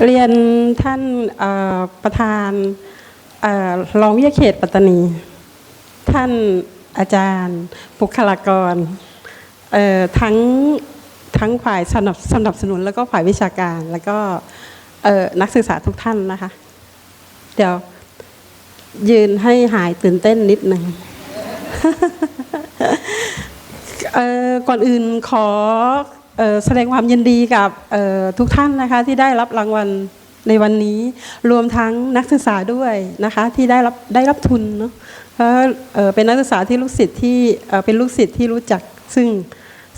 เรียนท่านประธานอรองวิทยาเขตปัตตานี ท่านอาจารย์บุคลากรทั้งทั้งฝ่ายสนับสนับสนุนแล้วก็ฝ่ายวิชาการแล้วก็นักศึกษาทุกท่านนะคะ เดี๋ยวยืนให้หายตื่นเต้นนิดหนึ่งก่อนอื่นขอ แสดงความยินดีกับทุกท่านนะคะที่ได้รับรางวัลในวันนี้รวมทั้งนักศึกษาด้วยนะคะที่ได้รับได้รับทุนเนาะเพราะเป็นนักศึกษาที่ลูกศิษย์ที่เป็นลูกศิษย์ที่รู้จักซึ่ง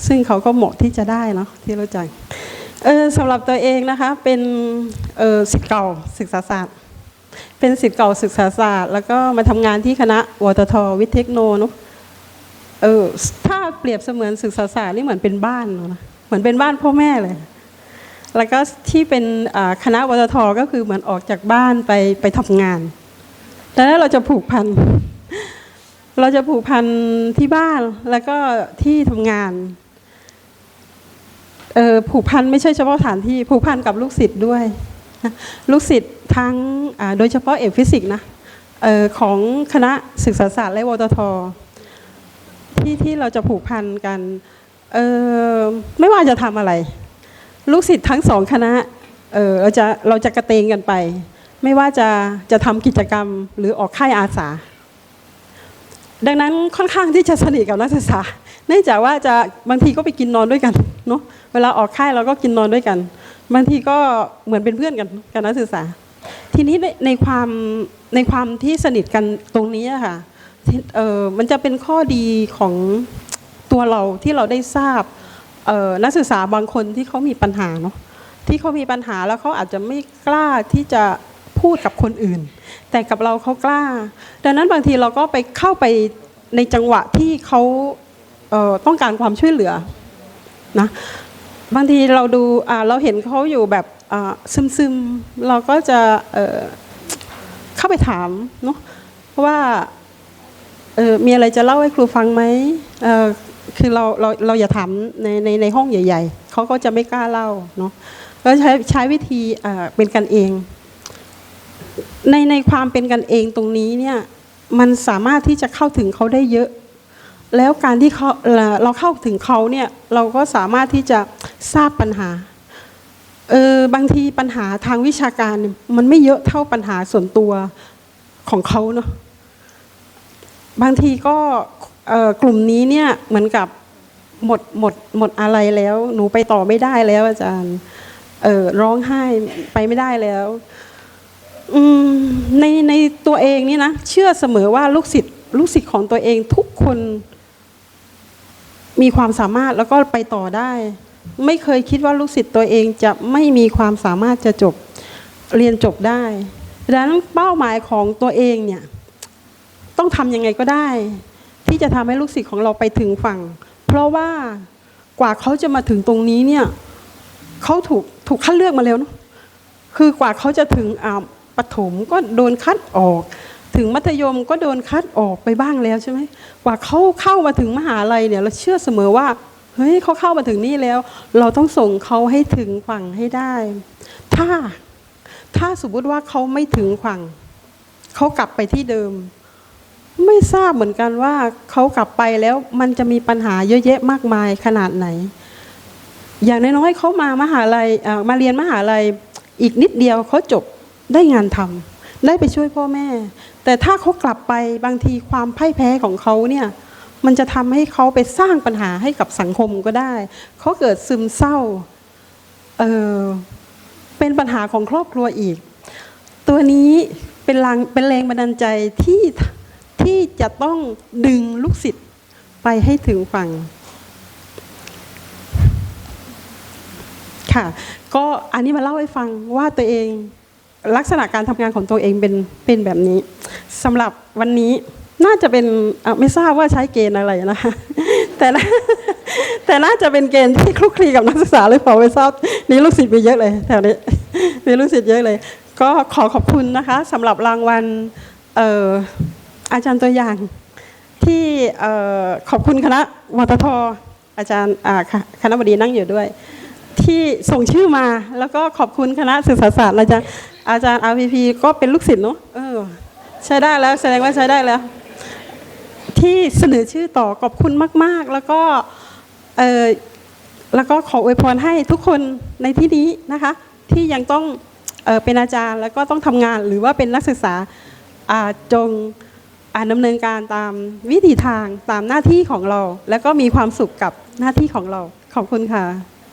ซึ่งเขาก็เหมาะที่จะได้เนาะที่รู้จักสำหรับตัวเองนะคะเป็นศิษย์เก่าศึกษาศาสตร์ เป็นศิษย์เก่าศึกษาศาสตร์ แล้วก็มาทำงานที่คณะวททวิทเทคโนเนาะถ้าเปรียบเสมือนศึกษาศาสตร์นี่เหมือนเป็นบ้านเนาะ มือนเป็นบ้านพ่อแม่เลย แล้วก็ที่เป็นคณะวททก็คือเหมือนออกจากบ้านไปไปทำงานดังนั้นเราจะผูกพัน เราจะผูกพันที่บ้านแล้วก็ที่ทำงานเออผูกพันไม่ใช่เฉพาะสถานที่ผูกพันกับลูกศิษย์ด้วย ลูกศิษย์ทั้งโดยเฉพาะเอกฟิสิกส์นะเออของคณะศึกษาศาสตร์และวททที่ที่เราจะผูกพันกัน เออ จะทำอะไร ลูกศิษย์ทั้งสองคณะเออเราจะเราจะกระเตงกันไป ไม่ว่าจะจะทำกิจกรรมหรือออกค่ายอาสา ดังนั้นค่อนข้างที่จะสนิทกับนักศึกษา เนื่องจากว่าจะบางทีก็ไปกินนอนด้วยกันเนาะเวลาออกค่ายเราก็กินนอนด้วยกัน บางทีก็เหมือนเป็นเพื่อนกันกับนักศึกษา ทีนี้ในความในความที่สนิทกันตรงนี้อะค่ะเออมันจะเป็นข้อดีของตัวเราที่เราได้ทราบ นักศึกษาบางคนที่เขามีปัญหาเนาะที่เขามีปัญหาแล้วเขาอาจจะไม่กล้าที่จะพูดกับคนอื่น แต่กับเราเขากล้า ดังนั้นบางทีเราก็ไปเข้าไปในจังหวะที่เขาเต้องการความช่วยเหลือนะบางทีเราดูเราเห็นเขาอยู่แบบอ่าซึมๆเราก็จะเเข้าไปถามเนาะว่ามีอะไรจะเล่าให้ครูฟังไหม คือเราเราเราอย่าถามในในในห้องใหญ่ ๆเขาก็จะไม่กล้าเล่าเนาะก็ใช้ใช้วิธีเอ่อเป็นกันเอง ในในความเป็นกันเองตรงนี้เนี่ยมันสามารถที่จะเข้าถึงเขาได้เยอะ แล้วการที่เขาเราเข้าถึงเขาเนี่ยเราก็สามารถที่จะทราบปัญหาเออบางทีปัญหาทางวิชาการมันไม่เยอะเท่าปัญหาส่วนตัวของเขาเนาะ บางทีก็กลุ่มนี้เนี่ยเหมือนกับหมดหมดหมดอะไรแล้ว หนูไปต่อไม่ได้แล้วอาจารย์เออร้องไห้ไปไม่ได้แล้วอืมในในตัวเองนี่นะเชื่อเสมอว่าลูกศิษย์ลูกศิษย์ของตัวเองทุกคน มีความสามารถแล้วก็ไปต่อได้ ไม่เคยคิดว่าลูกศิษย์ตัวเองจะไม่มีความสามารถจะจบเรียนจบได้ดังนั้นเป้าหมายของตัวเองเนี่ย ต้องทำยังไงก็ได้ ที่จะทำให้ลูกศิษย์ของเราไปถึงฝั่ง เพราะว่ากว่าเขาจะมาถึงตรงนี้เนี่ยเขาถูกถูกคัดเลือกมาแล้วเนอะคือกว่าเขาจะถึงอ่าปฐมก็โดนคัดออก ถึงมัธยมก็โดนคัดออกไปบ้างแล้วใช่ไหมกว่าเขาเข้ามาถึงมหาลัยเนี่ยเราเชื่อเสมอว่าเฮ้ยเขาเข้ามาถึงนี่แล้ว เราต้องส่งเขาให้ถึงฝั่งให้ได้ ถ้าถ้าสมมติว่าเขาไม่ถึงฝั่งเขากลับไปที่เดิม ไม่ทราบเหมือนกันว่าเขากลับไปแล้วมันจะมีปัญหาเยอะแยะมากมายขนาดไหน อย่างน้อยๆเขามามหาลัยมาเรียนมหาลัยอีกนิดเดียวเขาจบได้งานทำได้ไปช่วยพ่อแม่ แต่ถ้าเขากลับไปบางทีความพ่ายแพ้ของเขาเนี่ยมันจะทำให้เขาไปสร้างปัญหาให้กับสังคมก็ได้ เขาเกิดซึมเศร้าเออเป็นปัญหาของครอบครัวอีก ตัวนี้เป็นแรงเป็นแรงบันดาลใจที่ ที่จะต้องดึงลูกศิษย์ไปให้ถึงฝั่งค่ะ ก็อันนี้มาเล่าให้ฟังว่าตัวเองลักษณะการทำงานของตัวเองเป็นเป็นแบบนี้สำหรับวันนี้น่าจะเป็นไม่ทราบว่าใช้เกณฑ์อะไรนะคะแต่แต่น่าจะเป็นเกณฑ์ที่คลุกคลีกับนักศึกษาหรือเปล่าไม่ทราบนี่ลูกศิษย์มีเยอะเลยแถวนี้มีลูกศิษย์เยอะเลย ก็ขอขอบคุณนะคะสำหรับรางวัลเอ่อ อาจารย์ตัวอย่างที่ขอบคุณคณะวททอาจารย์คณะบดีนั่งอยู่ด้วย ที่ส่งชื่อมาแล้วก็ขอบคุณคณะศึกษาศาสตร์อาจารย์อาจารย์ RPP ก็เป็นลูกศิษย์เนาะเออใช้ได้แล้วแสดงว่าใช้ได้แล้ว ที่เสนอชื่อต่อขอบคุณมาก ๆ แล้วก็เออแล้วก็ขออวยพรให้ทุกคนในที่นี้นะคะ ที่ยังต้องเออเป็นอาจารย์แล้วก็ต้องทำงานหรือว่าเป็นนักศึกษาอาจง ดำเนินการตามวิถีทางตามหน้าที่ของเรา แล้วก็มีความสุขกับหน้าที่ของเรา ขอบคุณค่ะ